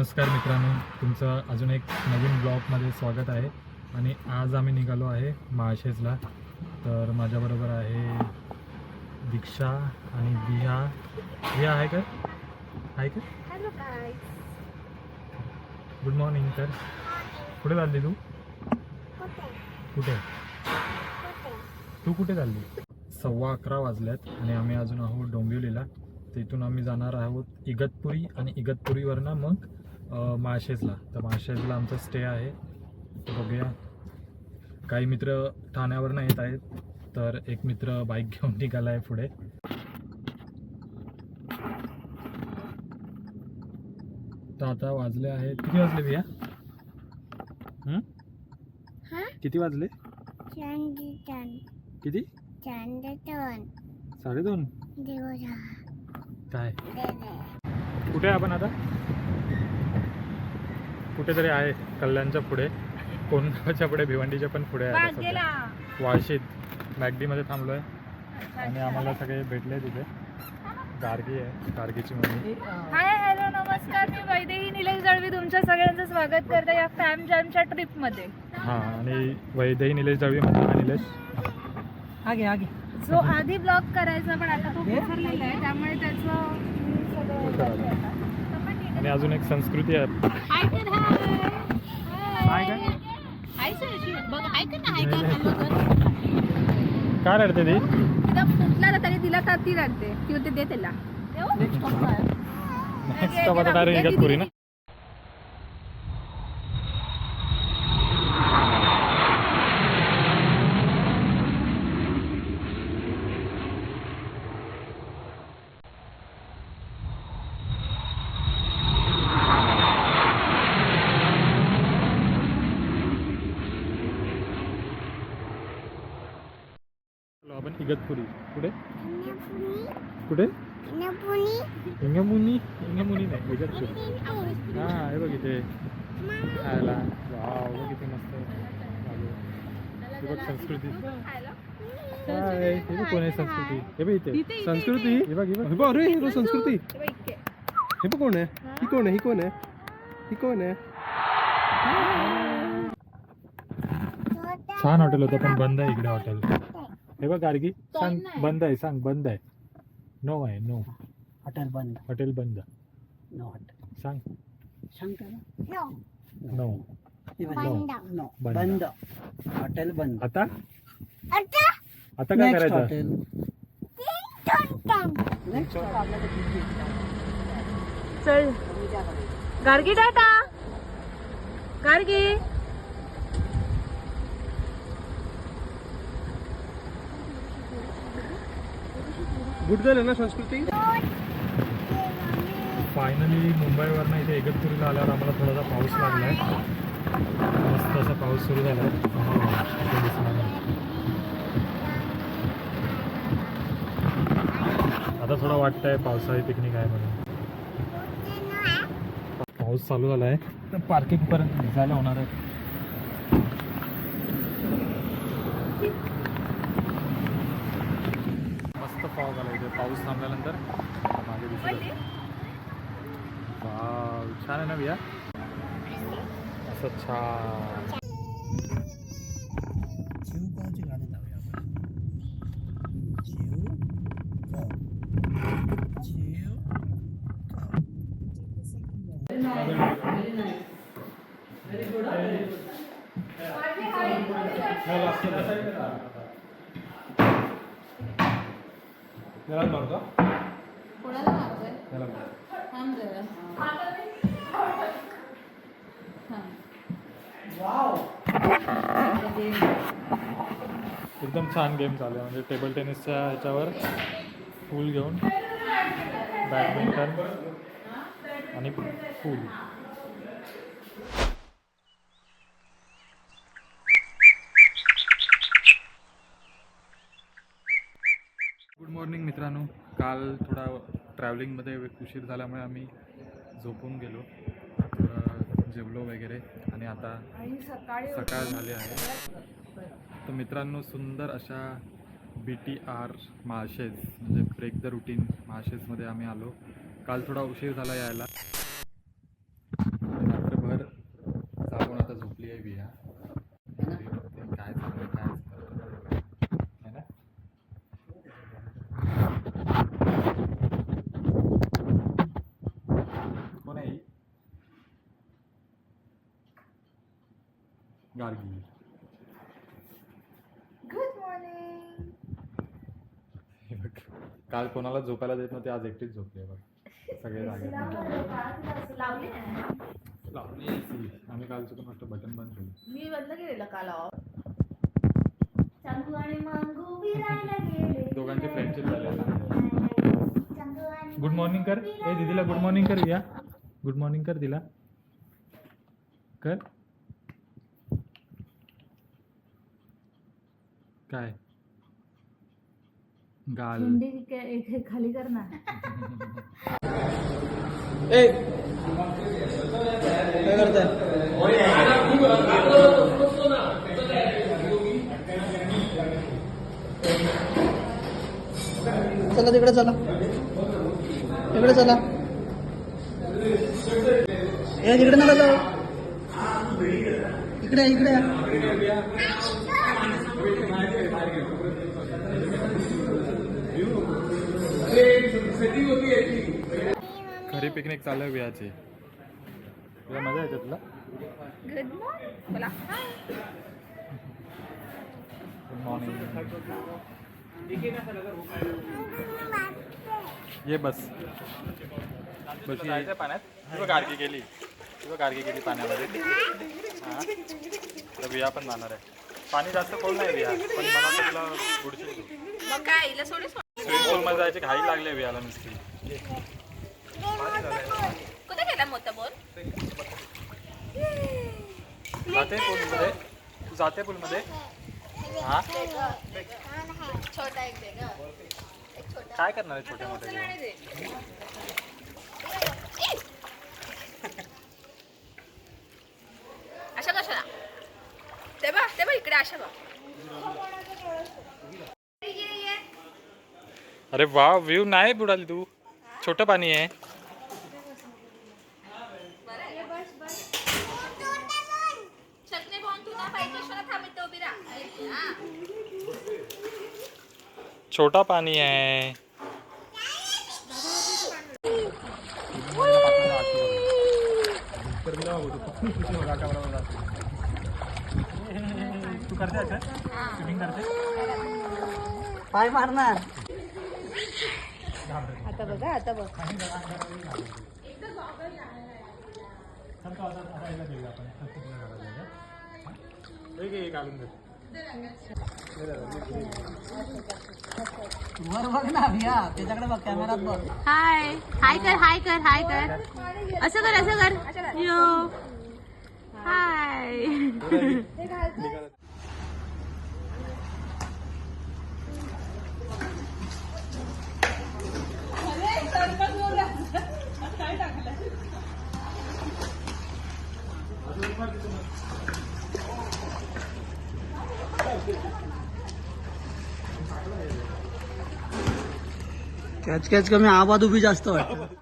नमस्कार मित्रांनो तुमचं अजून एक नवीन ब्लॉगमध्ये स्वागत आहे. आणि आज आम्ही निघालो आहे माळशेजला. तर माझ्याबरोबर आहे दीक्षा आणि दिया. दिया आहे का? आहे का? गुड मॉर्निंग तर कुठे चालली तू? कुठे? तू कुठे चालली? सव्वा अकरा वाजल्यात आणि आम्ही अजून आहोत डोंबिवलीला. तिथून आम्ही जाणार आहोत इगतपुरी आणि इगतपुरीवरनं मग अ, माळशेजला. तर माळशेजला आमचा स्टे आहे. बघूया. काही मित्र ठाण्यावरनं येत आहेत तर एक मित्र बाईक घेऊन निघाला आहे पुढे. तर आता वाजले आहेत. किती वाजले हं? हा? किती वाजले? किती? साडेदोन? काय? कुठे आपण आता? कुठेतरी आहे कल्याणच्या पुढे. कोणगावच्या पुढे भिवंडीच्या पण पुढे आहे. वाळशीत. मॅगडीमध्ये थांबलो आहे आणि आम्हाला सगळे भेटले तिथे. गार्गी आहे गार्गीची मम्मी हाय हॅलो नमस्कार. मी वैदेही निलेश दळवी तुमच्या सगळ्यांचं स्वागत करते या फॅम जॅमच्या ट्रिपमध्ये. हां आणि वैदेही निलेश दळवी म्हणजे हा निलेश. आगे आगे. जो आधी ब्लॉग करायचा पण आता तो विसरलेला आहे. त्यामुळे त्याचं सगळं आणि अजून एक संस्कृती आहे आहे. हाय कर हाय. हाय हाय. कर. हाय सर, बघ हाय कर ना हाय कर हॅलो कर काय रडते ती तिला फुटला ना तरी तिला तर ती रडते ती होते दे त्याला? नेक्स्ट आता डायरेक्ट ना आपण इगतपुरी. कुठे? कुठे? इंगमुनी. इंगमुनी नाही इगतपुरी. हा हे बघ इथे. खायला. वाव बघ इथे मस्त. हे बघ संस्कृती. काय हे बघ कोण आहे संस्कृती? हे बघ इथे, संस्कृती. हे बघ हे बघ. हे अरे ही संस्कृती. हे. हे बघ कोण आहे? ही कोण आहे? ही कोण आहे? ही कोण आहे? छान हॉटेल होतं पण बंद आहे इकडे हॉटेल. हे बघ गार्गी सांग नाही. बंद आहे सांग बंद आहे. नो आहे नो हॉटेल बंद. हॉटेल बंद. No hotel. सांग. सांगता ना नो नो हे बंद. बंद. नो बंद. बंद. हॉटेल बंद. आता? आता? आता काय नेक्स्ट करायचं? हॉटेल. टन टन नेक्स्ट चल. गार्गी टाटा गार्गी. गुड झालं ना संस्कृती? फायनली मुंबईवरनं इथे इगतपुरीला आल्यावर आम्हाला थोडासा पाऊस लागलाय. मस्त असा पाऊस सुरू नाही. आता थोडं वाटतंय पावसाळी पिकनिक आहे म्हणून. पाऊस चालू झालाय. तर पार्किंग पर्यंत भिजायला होणार आहे मस्त पाऊस झाला इथे पाऊस थांबल्यानंतर मागे दिसत आहे. वाव छान आहे ना बिया? असं छान. जीवगावची गाणी लावूया आपण जीवगाव कोणाला मारतोय? थांब जरा. एकदम छान गेम चालू आहे. म्हणजे टेबल टेनिसच्या ह्याच्यावर फूल घेऊन बॅडमिंटन आणि फूल गुड मॉर्निंग मित्रांनो काल थोडा ट्रॅव्हलिंगमध्ये उशीर झाल्यामुळे आम्ही झोपून गेलो. जेवलो वगैरे आणि आता सकाळी सकाळ झाली आहे. तर मित्रांनो सुंदर अशा बी टी आर माळशेज म्हणजे ब्रेक द रुटीन माळशेजमध्ये आम्ही आलो. काल थोडा उशीर झाला यायला. गार्गी. गुड मॉर्निंग हे बघ काल कोणाला झोपायला देत नव्हते आज एकटीच झोपली आहे बघ. सगळे जागे लावली लावली AC. आम्ही काल चुकून फक्त बटन बंद केलं. मी बंद केलेलं काल आणि मांगू गेले. दोघांचे फ्रेंडशिप झाले आता. गुड मॉर्निंग कर. ए दीदीला गुड मॉर्निंग कर या गुड मॉर्निंग कर तिला कर. काय? गाल. खाली कर ना चला तिकडे चला. तिकडे चला. ए तिकडे नका जाऊ. इकडे या, इकडे खरी पिकनिक चालू आहे वियाची तुला मजा येते तुला? गुड मॉर्निंग बोला. गुड मॉर्निंग ये बस. बस जायचं पाण्यात? तुला गाडगी गेली तुला गाडगी गेली पाण्यामध्ये. हा? तर विया पण जाणार आहे. पाणी जास्त खोल नाही विया पण मला तुला मग काय सोडी स्विमिंग पूलमध्ये जायची घाई लागली वियाला नुसती कुठे गेला मोठा बोल? जाते पूलमध्ये. तू जाते पूलमध्ये? हा? छोटा एक दे काय करणार आहे छोटे मोठे घेऊन? अशा कशाला ते बघ ते बघ इकडे अशा बघ अरे वाह व्ह्यू नाही बुडाली तू। छोटं पाणी आहे चटणी ना पाहिजे कशाला थांबते उभी राहा छोटा पाणी आहे तू करते करते पाय मारणार आता बघा आता बघ. वर बघ ना भिया. त्याच्याकडे बघ कॅमेरात बघ. हाय. हाय कर हाय कर हाय कर. असं कर असं कर. यो. हाय. कॅच कॅच कमी आबाद उभी जास्त वाटतं.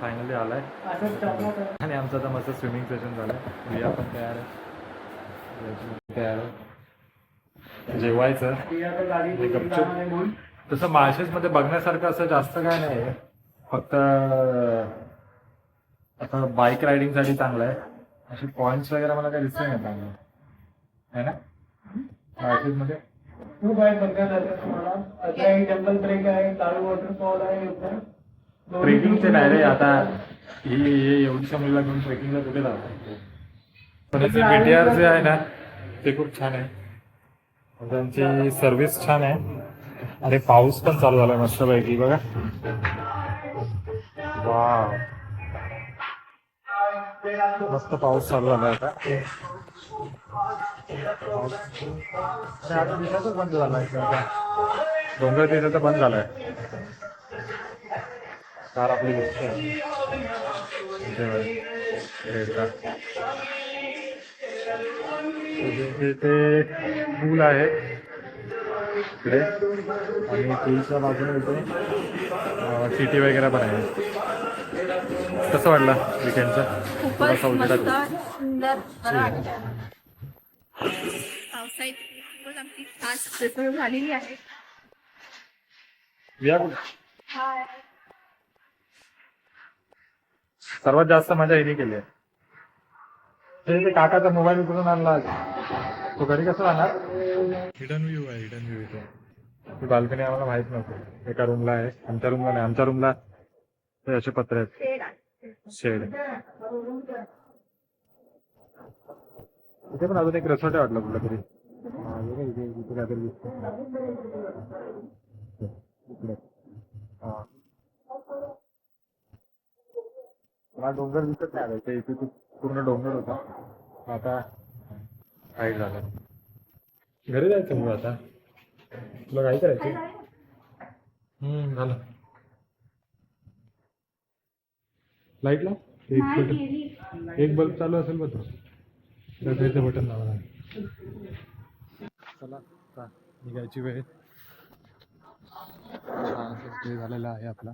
फायनली आला आहे आणि आमचं आता मस्त स्विमिंग सेशन झालं आहे रिया पण तयार आहे तयार आहे जेवायचं. गपचूप. तसं माळशेजमध्ये बघण्यासारखं असं जास्त काय नाही आहे फक्त आता बाईक रायडिंगसाठी चांगलं आहे. असे पॉईंट्स वगैरे मला काही दिसत नाही चांगलं आहे ना? माळशेजमध्ये खूप आहे बघण्यासारखं तुम्हाला. अजय जंगल ट्रेक आहे लाल वॉटरफॉल आहे ट्रेकिंगचे नाही रे आता ही ही एवढीशा मुलीला घेऊन ट्रेकिंगला कुठे जातात पुण्याचे बीटीआर जे आहे ना ते खूप छान आहे. त्यांची सर्व्हिस छान आहे. आणि पाऊस पण चालू झालाय मस्तपैकी बघा. वा मस्त पाऊस चालू झालाय आता. अरे आता दिसायचं बंद झालाय आता. डोंगर दिसायचं बंद झालाय. कार आपली दिसते इथे पूल आहे. इकडे. आणि पूलच्या बाजूने इथे सिटी वगैरे पण आहे. कसं वाटलं विकेंडचं खूपच मस्त सुंदर बरं वाटतं पावसाळी खूपच आमची छान सक्सेसफुल झालेली आहे या कुठं? सर्वात जास्त मजा हिने केली आहे. काकाचा मोबाईल उचलून आणला. तो घरी कसं राहणार? हिडन व्ह्यू आहे हिडन व्ह्यू इथे. ती बाल्कनी आम्हाला माहीत नव्हती. एका रूमला आहे आमच्या रूमला नाही. आमच्या रूमला ते असे पत्रे आहेत. शेड इथे पण अजून एक रेसॉर्ट आहे वाटलं कुठलं तरी इथे काहीतरी दिसतंय. इकडे हा मला डोंगर दिसत नाही आता. इथे पूर्ण डोंगर होता. आता हाईट झालं. घरी जायचं मग आता. तुला काय करायचं? हम्म झालं. लाइट ला एक बटन. एक बल्ब चालू असेल बघ त्याचं बटन लावा चला निघायची वेळ. झालेला आहे आपला.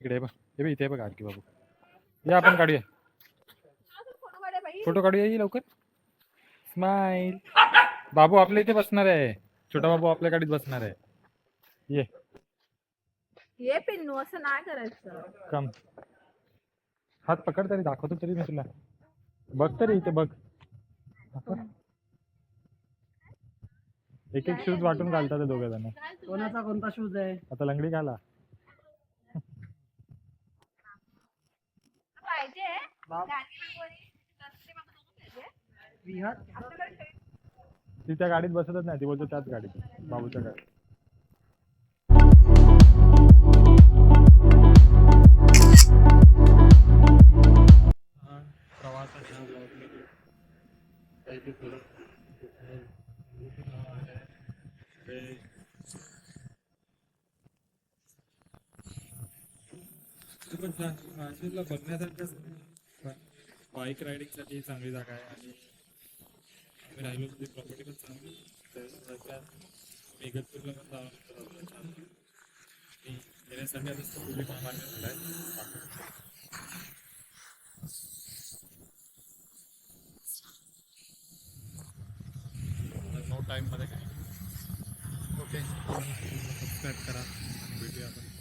इकडे बघ. हे बघ इथे बघ आणखी बाबू. या आपण काढूया. फ़ोटो काढूया ये लवकर. स्माइल बाबू आपल्या इथे बसणार आहे. छोटा बाबू आपल्या गाडीत बसणार आहे. ये. ये पिन्नू असं नाही करायचं. कम हात पकड तरी दाखवतो तरी मी तुला. बघ तरी इथे बघ. एक एक शूज वाटून घालतात ते दोघे जण. कोणाचा कोणता शूज आहे? आता लंगडी घाला. पाहिजे. विहार ती त्या गाडीत बसतच नाही ती बोलतो त्याच गाडीत बाबूच्या गाडीत. नाशिकला बघण्यासारखं बाईक रायडिंगसाठी चांगली जागा आहे. आणि आम्ही राहिलो तिथे प्रॉपर्टी पण चांगली. मेघतपूरला पण जावं. आणि येण्यासाठी आता पूर्वी मार्ग झाला आहे. नो टाईममध्ये काय? ओके सबस्क्राईब करा. आणि भेटूया आपण.